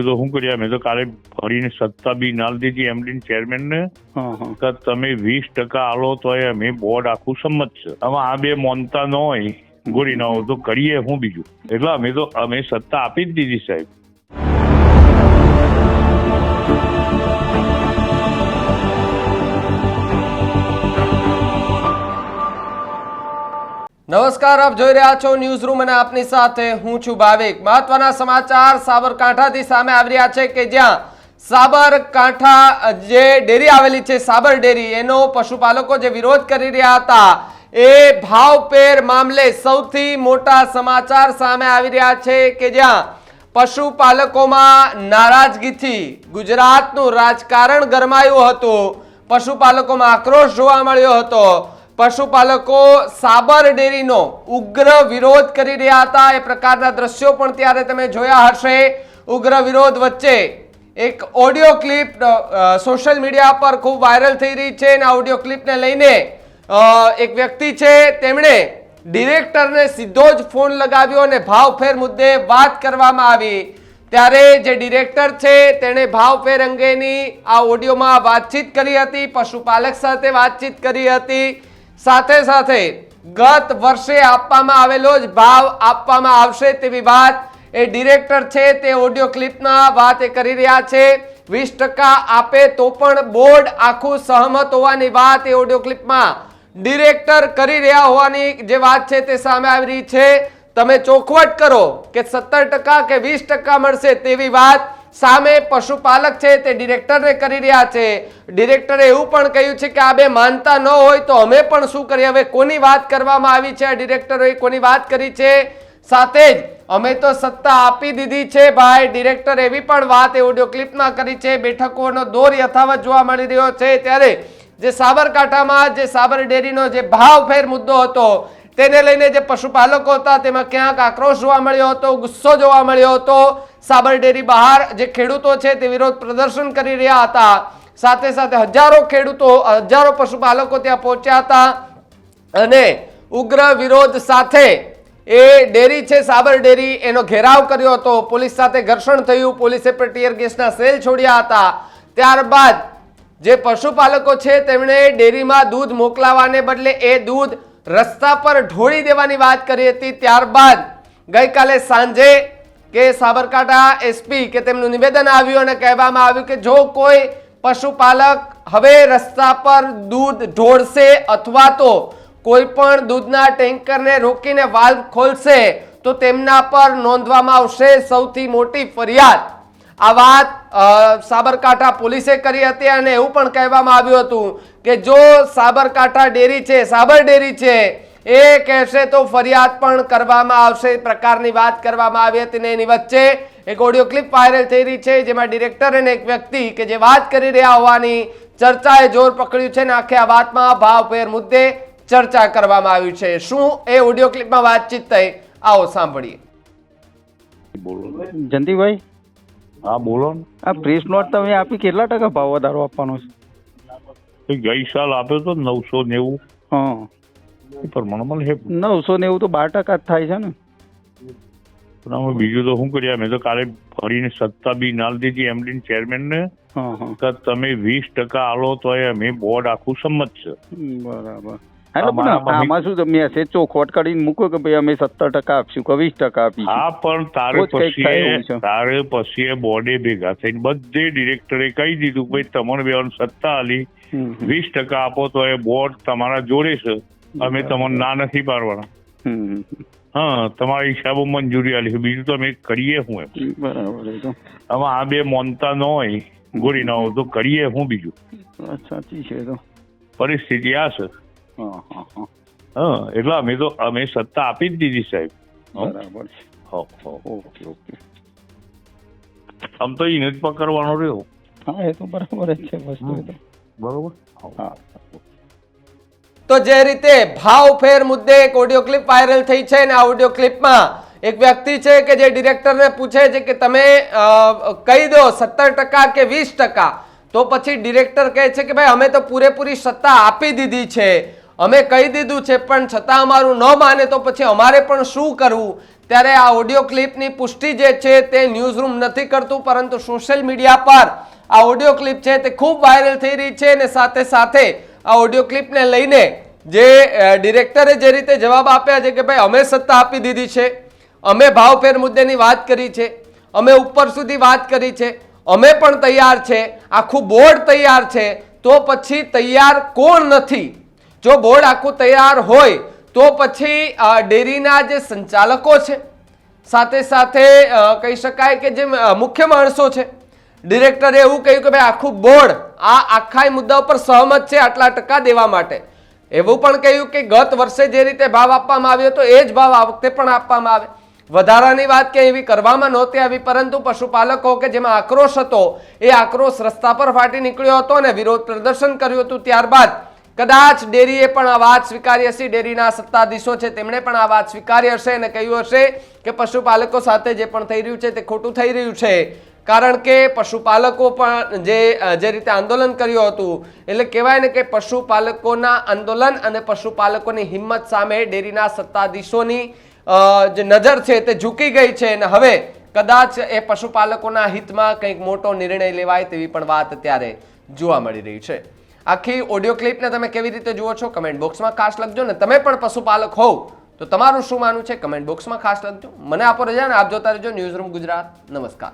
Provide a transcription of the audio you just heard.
બીજું તો શું કર્યા? મેં તો કાલે ફરીને સત્તા બી ના દીધી એમડી ચેરમેન ને હા હા. કે તમે વીસ ટકા આલો તો અમે બોર્ડ આખું સંમત છે. હવે આ બે મોનતા ન હોય. ગોળી ના હોય તો કરીએ હું બીજું. એટલે અમે તો અમે સત્તા આપી જ દીધી સાહેબ. નમસ્કાર, આપ જોઈ રહ્યા છો ન્યૂઝ રૂમ અને આપની સાથે હું છું ભાવિક. મહત્વના સમાચાર સાબરકાંઠાથી સામે આવી રહ્યા છે કે જ્યાં સાબરકાંઠા જે ડેરી આવેલી છે, સાબર ડેરી, એનો પશુપાલકો જે વિરોધ કરી રહ્યા હતા, એ ભાવપેર મામલે સૌથી મોટા સમાચાર સામે આવી રહ્યા છે કે જ્યાં પશુપાલકોમાં નારાજગીથી ગુજરાતનું રાજકારણ ગરમાયું હતું, પશુપાલકોમાં આક્રોશ જોવા મળ્યો હતો પશુપાલકો સાબર ડેરીનો ઉગ્ર વિરોધ કરી રહ્યા હતા. એ પ્રકારના દ્રશ્યો પણ ત્યારે તમે જોયા હશે. ઉગ્ર વિરોધ વચ્ચે એક ઓડિયો ક્લિપ સોશિયલ મીડિયા પર ખૂબ વાયરલ થઈ રહી છે અને આ ઓડિયો ક્લિપને લઈને એક વ્યક્તિ છે, તેમણે ડિરેક્ટરને સીધો જ ફોન લગાવ્યો અને ભાવફેર મુદ્દે વાત કરવામાં આવી. ત્યારે જે ડિરેક્ટર છે, તેણે ભાવફેર અંગેની આ ઓડિયોમાં વાતચીત કરી હતી, પશુપાલક સાથે વાતચીત કરી હતી. સાથે સાથે ગત વર્ષે આપવામાં આવેલો જ ભાવ આપવામાં આવશે તેવી વાત એ ડિરેક્ટર છે તે ઓડિયો ક્લિપમાં વાત કરી રહ્યા છે. વીસ ટકા આપે તો પણ બોર્ડ આખું સહમત હોવાની વાત એ ઓડિયો ક્લિપમાં ડિરેક્ટર કરી રહ્યા હોવાની જે વાત છે તે સામે આવી રહી છે. તમે ચોખવટ કરો કે સત્તર ટકા કે વીસ ટકા મળશે તેવી વાત સામે પશુપાલક છે તે ડિરેક્ટરને કરી રહ્યા છે. ડિરેક્ટરે એવું પણ કહ્યું છે કે આ બે માનતા ન હોય તો અમે પણ શું કરીએ? હવે કોની વાત કરવામાં આવી છે આ ડિરેક્ટરોએ? કોની વાત કરી છે? સાથે જ અમે તો સત્તા આપી દીધી છે ભાઈ. ડિરેક્ટર એવી પણ વાત એ ઓડિયો ક્લિપમાં કરી છે. બેઠકોનો દોર યથાવત જોવા મળી રહ્યો છે. ત્યારે જે સાબરકાંઠામાં, જે સાબર ડેરીનો જે ભાવફેર મુદ્દો હતો તેને લઈને જે પશુપાલકો હતા, તેમાં ક્યાંક આક્રોશ જોવા મળ્યો હતો, ગુસ્સો જોવા મળ્યો હતો. સાબર ડેરી બહાર જે ખેડૂતો છે તે વિરોધ પ્રદર્શન કરી રહ્યા હતા. સાથે સાથે હજારો ખેડૂતો, હજારો પશુપાલકો ત્યાં પહોંચ્યા હતા અને ઉગ્ર વિરોધ સાથે એ ડેરી છે, સાબર ડેરી, એનો ઘેરાવ કર્યો હતો. પોલીસ સાથે ઘર્ષણ થયું. પોલીસે પણ ટીયર ગેસના સેલ છોડ્યા હતા. ત્યારબાદ જે પશુપાલકો છે, તેમણે ડેરીમાં દૂધ મોકલાવાને બદલે એ દૂધ રસ્તા પર ઢોળી દેવાની વાત કરી હતી ત્યારબાદ ગઈકાલે સાંજે કે સાબરકાંઠા એસપી કે તેમનું નિવેદન આવ્યું અને કહેવામાં આવ્યું કે જો કોઈ પશુપાલક હવે રસ્તા પર દૂધ ઢોળશે અથવા તો કોઈ પણ દૂધના ટેન્કરને રોકીને વાલ્વ ખોલશે, તો તેમના પર નોંધવામાં આવશે સૌથી મોટી ફરિયાદ. આ વાત સાબરકાંઠા પોલીસે કરી હતી અને એવું પણ કહેવામાં આવ્યું હતું કે જો સાબરકાંઠા ડેરી છે, સાબર ડેરી છે, એ કહેશે તો ફરિયાદ પણ કરવામાં આવશે પ્રકારની વાત કરવામાં આવી હતી ને એની વચ્ચે એક ઓડિયો ક્લિપ વાયરલ થઈ રહી છે, જેમાં ડિરેક્ટર અને એક વ્યક્તિ કે જે વાત કરી રહ્યા હોવાની ચર્ચાએ જોર પકડ્યું છે ને આખે આ વાતમાં ભાવભેર મુદ્દે ચર્ચા કરવામાં આવી છે. શું એ ઓડિયો ક્લિપમાં વાતચીત થઈ? આવો સાંભળીએ. બોલો. જયંતિભાઈ હા બોલો ને. આ પ્રેસ નોટ તમે આપી કેટલા ટકા ભાવ વધારો આપવાનો છે? ગઈ સાલ આપ્યો તો નવસો નેવું. હા. પ્રમાણમાં છે નવસો નેવું તો બાર ટકા જ થાય છે ને. પણ અમે બીજું તો શું કર્યા મેં તો કાલે ફરીને સત્તા બી ના દીધી એમડી ચેરમેન ને હા હા. કે તમે વીસ ટકા આલો તો અમે બોર્ડ આખું સંમત છે. બરાબર. એટલે પણ આમાં- આમાં શું તમે મેસેજ ચોખવટ કરીને મૂકો કે ભાઈ અમે સત્તર ટકા આપશું કે વીસ ટકા આપીશું? હા પણ તારે રોજ કંઈક થાય એવું પછી તારે પછી બોર્ડે ભેગા થઈને બધે ડિરેક્ટરે કહી દીધું કે ભાઈ તમને બેવાનું સત્તા આલી હમ, હમ. વીસ ટકા આપો તો એ બોર્ડ તમારા જોડે છે. અમે તમને ના નથી પાડવાના. હા તમારા હિસાબો મંજૂરી આલી બીજું તો અમે કરીએ હું એમ? બરાબર હવે આ બે મોનતા ન હોય ગોળી ના હોય તો કરીએ હું બીજું? સાચી છે તો. પરિસ્થિતિ આ છે. હા એટલે અમે તો અમે સત્તા આપી જ દીધી સાહેબ. હો. બરાબર. છે હો, હો. Okay okay. આમ તો એને જ પકડવાનો રહ્યો. હા એ તો બરાબર જ છે વસ્તુ બરોબર. હા. તો જે રીતે ભાવ ફેર મુદ્દે એક ઓડિયો ક્લિપ વાયરલ થઈ છે ને આ ઓડિયો ક્લિપમાં એક વ્યક્તિ છે કે જે ડિરેક્ટરને પૂછે છે કે તમે કહી દો સત્તર ટકા કે વીસ ટકા તો પછી ડિરેક્ટર કહે છે કે ભાઈ અમે તો પૂરેપૂરી સત્તા આપી દીધી છે. અમે કહી દીધું છે, પણ છતાં અમારું ન માને તો પછી અમારે પણ શું કરવું? ત્યારે આ ઓડિયો ક્લિપની પુષ્ટિ જે છે તે ન્યૂઝરૂમ નથી કરતું, પરંતુ સોશિયલ મીડિયા પર આ ઓડિયો ક્લિપ છે તે ખૂબ વાયરલ થઈ રહી છે અને સાથે સાથે આ ઓડિયો ક્લિપને લઈને જે ડિરેક્ટરે જે રીતે જવાબ આપ્યા છે કે ભાઈ અમે સત્તા આપી દીધી છે, અમે ભાવફેર મુદ્દેની વાત કરી છે, અમે ઉપર સુધી વાત કરી છે, અમે પણ તૈયાર છે, આખું બોર્ડ તૈયાર છે, તો પછી તૈયાર કોણ નથી? જો બોર્ડ આખું તૈયાર હોય, તો પછી ડેરીના જે સંચાલકો છે, સાથે સાથે કહી શકાય કે જે મુખ્ય માણસો છે, ડિરેક્ટરે એવું કહ્યું કે ભાઈ, આખું બોર્ડ આ આખા મુદ્દા ઉપર સહમત છે આટલા ટકા દેવા માટે. એવું પણ કહ્યું કે ગત વર્ષે જે રીતે ભાવ આપવામાં આવ્યો હતો, એ જ ભાવ આ વખતે પણ આપવામાં આવે. વધારાની વાત કે એવી કરવામાં નહોતી આવી, પરંતુ પશુપાલકો કે જેમાં આક્રોશ હતો, એ આક્રોશ રસ્તા પર ફાટી નીકળ્યો હતો અને વિરોધ પ્રદર્શન કર્યું હતું ત્યારબાદ કદાચ ડેરીએ પણ આ વાત સ્વીકારી હશે, ડેરીના સત્તાધીશો છે તેમણે પણ આ વાત સ્વીકારી હશે અને કહ્યું હશે કે પશુપાલકો સાથે જે પણ થઈ રહ્યું છે તે ખોટું થઈ રહ્યું છે. કારણ કે પશુપાલકો પણ જે જે રીતે આંદોલન કર્યું હતું, એટલે કહેવાય ને કે પશુપાલકોના આંદોલન અને પશુપાલકોની હિંમત સામે ડેરીના સત્તાધીશોની જે નજર છે તે ઝૂકી ગઈ છે અને હવે કદાચ એ પશુપાલકોના હિતમાં કંઈક મોટો નિર્ણય લેવાય તેવી પણ વાત અત્યારે જોવા મળી રહી છે. આખી ઓડિયો ક્લિપને તમે કેવી રીતે જુઓ છો કમેન્ટ બોક્સમાં ખાસ લખજો ને તમે પણ પશુપાલક હોવ, તો તમારું શું માનવું છે? કમેન્ટ બોક્સમાં ખાસ લખજો. મને આપો રજા ને આપ જોતા રહેજો. News room Gujarat. નમસ્કાર.